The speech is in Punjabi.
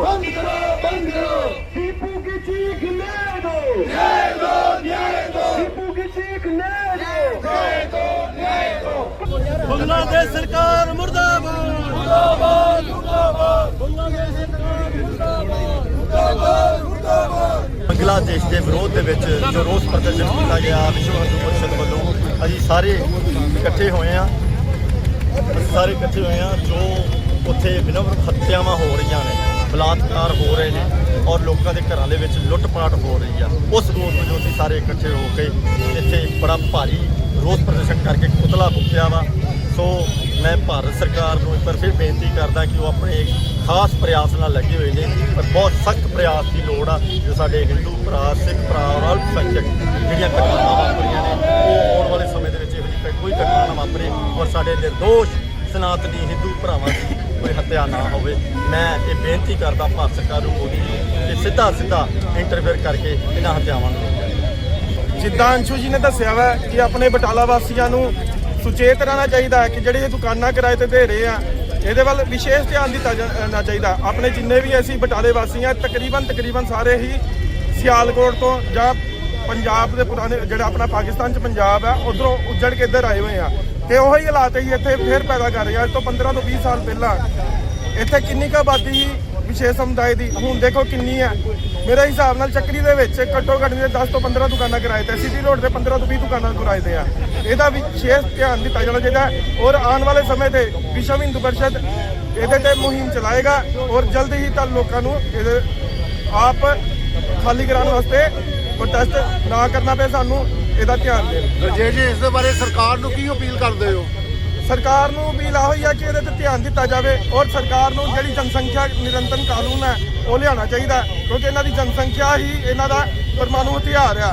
बंद करो बंद करो टीपू की चीख ले दो न्याय दो न्याय दो टीपू की चीख ले दो न्याय दो न्याय दो बांग्लादेश सरकार मुर्दाबाद मुर्दाबाद मुर्दाबाद बांग्लादेश सरकार मुर्दाबाद मुर्दाबाद मुर्दाबाद ਬੰਗਲਾਦੇਸ਼ ਦੇ ਵਿਰੋਧ ਦੇ ਵਿੱਚ ਜੋ ਰੋਸ ਪ੍ਰਦਰਸ਼ਨ ਕੀਤਾ ਗਿਆ ਵਿਸ਼ਵ ਹਿੰਦੂ ਪਰਿਸ਼ਦ ਵੱਲੋਂ ਅਸੀਂ ਸਾਰੇ ਇਕੱਠੇ ਹੋਏ ਆ ਸਾਰੇ ਇਕੱਠੇ ਹੋਏ ਆ ਜੋ ਉੱਥੇ ਵਿਨਵਰ ਹੱਤਿਆਵਾਂ ਹੋ ਰਹੀਆਂ ਨੇ ਬਲਾਤਕਾਰ ਹੋ ਰਹੇ ਨੇ ਔਰ ਲੋਕਾਂ ਦੇ ਘਰਾਂ ਦੇ ਵਿੱਚ ਲੁੱਟ-ਪਾਟ ਹੋ ਰਹੀ ਆ। ਉਸ ਰੋਸ ਵਜੋਂ ਅਸੀਂ ਸਾਰੇ ਇਕੱਠੇ ਹੋ ਕੇ ਇੱਥੇ ਬੜਾ ਭਾਰੀ ਰੋਸ ਪ੍ਰਦਰਸ਼ਨ ਕਰਕੇ ਪੁਤਲਾ ਫੁੱਕਿਆ ਵਾ। ਸੋ ਮੈਂ ਭਾਰਤ ਸਰਕਾਰ ਨੂੰ ਇੱਕ ਵਾਰ ਫਿਰ ਬੇਨਤੀ ਕਰਦਾ ਕਿ ਉਹ ਆਪਣੇ ਖਾਸ ਪ੍ਰਯਾਸ ਨਾਲ ਲੱਗੇ ਹੋਏ ਨੇ, ਪਰ ਬਹੁਤ ਸਖਤ ਪ੍ਰਯਾਸ ਦੀ ਲੋੜ ਆ ਜੋ ਸਾਡੇ ਹਿੰਦੂ ਭਰਾ, ਸਿੱਖ ਭਰਾ ਔਰ ਅਲਪ ਜਿਹੜੀਆਂ ਘਟਨਾਵਾਂ ਵਾਪਰੀਆਂ ਨੇ, ਉਹ ਆਉਣ ਵਾਲੇ ਸਮੇਂ ਦੇ ਵਿੱਚ ਇਹੋ ਜਿਹੀ ਕੋਈ ਘਟਨਾ ਨਾ ਵਾਪਰੇ ਔਰ ਸਾਡੇ ਨਿਰਦੋਸ਼ ਸਨਾਤਨੀ ਹਿੰਦੂ ਭਰਾਵਾਂ ਦੀ ਕੋਈ ਹੱਤਿਆ ਨਾ ਹੋਵੇ। ਮੈਂ ਇਹ ਬੇਨਤੀ ਕਰਦਾ, ਭਾਰਤ ਸਰਕਾਰ ਨੂੰ ਮੋਦੀ ਜੀ, ਕਿ ਸਿੱਧਾ ਸਿੱਧਾ ਇੰਟਰਫੇਅਰ ਕਰਕੇ ਇਹਨਾਂ ਹੱਤਿਆਵਾਂ ਨੂੰ ਰੋਕਿਆ ਜਿੱਦਾਂ ਅੰਸ਼ੂ ਜੀ ਨੇ ਦੱਸਿਆ ਵਾ ਕਿ ਆਪਣੇ ਬਟਾਲਾ ਵਾਸੀਆਂ ਨੂੰ ਸੁਚੇਤ ਰਹਿਣਾ ਚਾਹੀਦਾ ਹੈ ਕਿ ਜਿਹੜੇ ਇਹ ਦੁਕਾਨਾਂ ਕਿਰਾਏ ਤੇ ਦੇ ਰਹੇ ਆ, ਇਹਦੇ ਵੱਲ ਵਿਸ਼ੇਸ਼ ਧਿਆਨ ਦਿੱਤਾ ਜਾਣਾ ਚਾਹੀਦਾ। ਆਪਣੇ ਜਿੰਨੇ ਵੀ ਅਸੀਂ ਬਟਾਲੇ ਵਾਸੀ ਆ, ਤਕਰੀਬਨ ਤਕਰੀਬਨ ਸਾਰੇ ਹੀ ਸਿਆਲਕੋਟ ਤੋਂ ਜਾਂ ਪੰਜਾਬ ਦੇ ਪੁਰਾਣੇ, ਜਿਹੜਾ ਆਪਣਾ ਪਾਕਿਸਤਾਨ ਚ ਪੰਜਾਬ ਆ, ਉਧਰੋਂ ਉੱਜੜ ਕੇ ਇੱਧਰ ਆਏ ਹੋਏ ਆ। ਤੇ ਉਹੀ ਹਾਲਾਤ ਹੀ ਇੱਥੇ ਫੇਰ ਪੈਦਾ ਕਰ ਰਹੇ ਆ। ਅੱਜ ਤੋਂ 15 ਤੋਂ 20 ਸਾਲ ਪਹਿਲਾਂ ਇੱਥੇ ਕਿੰਨੀ ਕੁ ਆਬਾਦੀ ਸੀ ਵਿਸ਼ੇਸ਼ ਸਮੁਦਾਇ ਦੀ, ਹੁਣ ਦੇਖੋ ਕਿੰਨੀ ਹੈ। ਮੇਰੇ ਹਿਸਾਬ ਨਾਲ ਚੱਕਰੀ ਦੇ ਵਿੱਚ ਘੱਟੋ ਘੱਟ ਦੇ 10 ਤੋਂ 15 ਦੁਕਾਨਾਂ ਕਿਰਾਏ ਤੇ ਸਿਟੀ ਰੋਡ ਤੇ 15 ਤੋਂ 20 ਦੁਕਾਨਾਂ ਕਿਰਾਏ ਤੇ ਆ। ਇਹਦਾ ਵਿਸ਼ੇਸ਼ ਧਿਆਨ ਦਿੱਤਾ ਜਾਣਾ ਚਾਹੀਦਾ ਔਰ ਆਉਣ ਵਾਲੇ ਸਮੇਂ ਤੇ ਵਿਸ਼ਵ ਹਿੰਦੂ ਪਰਿਸ਼ਦ ਇਹਦੇ ਤੇ ਮੁਹਿੰਮ ਚਲਾਏਗਾ ਔਰ ਜਲਦ ਹੀ ਤਾਂ ਲੋਕਾਂ ਨੂੰ ਇਹਦੇ ਆਪ ਖਾਲੀ ਕਰਾਉਣ ਵਾਸਤੇ ਪ੍ਰੋਟੈਸਟ ਨਾ ਕਰਨਾ ਪਏ ਸਾਨੂੰ। ਇਹਦਾ ਧਿਆਨ ਦੇਣ। ਜੇ ਜੀ ਇਸ ਦੇ ਬਾਰੇ ਸਰਕਾਰ ਨੂੰ ਕੀ ਅਪੀਲ ਕਰਦੇ ਹੋ? ਸਰਕਾਰ ਨੂੰ ਵੀ ਲਾਹੋ ਹੀ ਆ ਕਿ ਇਹਦੇ ਤੇ ਧਿਆਨ ਦਿੱਤਾ ਜਾਵੇ ਔਰ ਸਰਕਾਰ ਨੂੰ ਜਿਹੜੀ ਜਨਸੰਖਿਆ ਨਿਰੰਤਰਨ ਕਾਨੂੰਨ ਹੈ ਉਹ ਲਿਆਉਣਾ ਚਾਹੀਦਾ ਕਿਉਂਕਿ ਇਹਨਾਂ ਦੀ ਜਨਸੰਖਿਆ ਹੀ ਇਹਨਾਂ ਦਾ ਪਰਮਾਣੂ ਹਥਿਆਰ ਆ।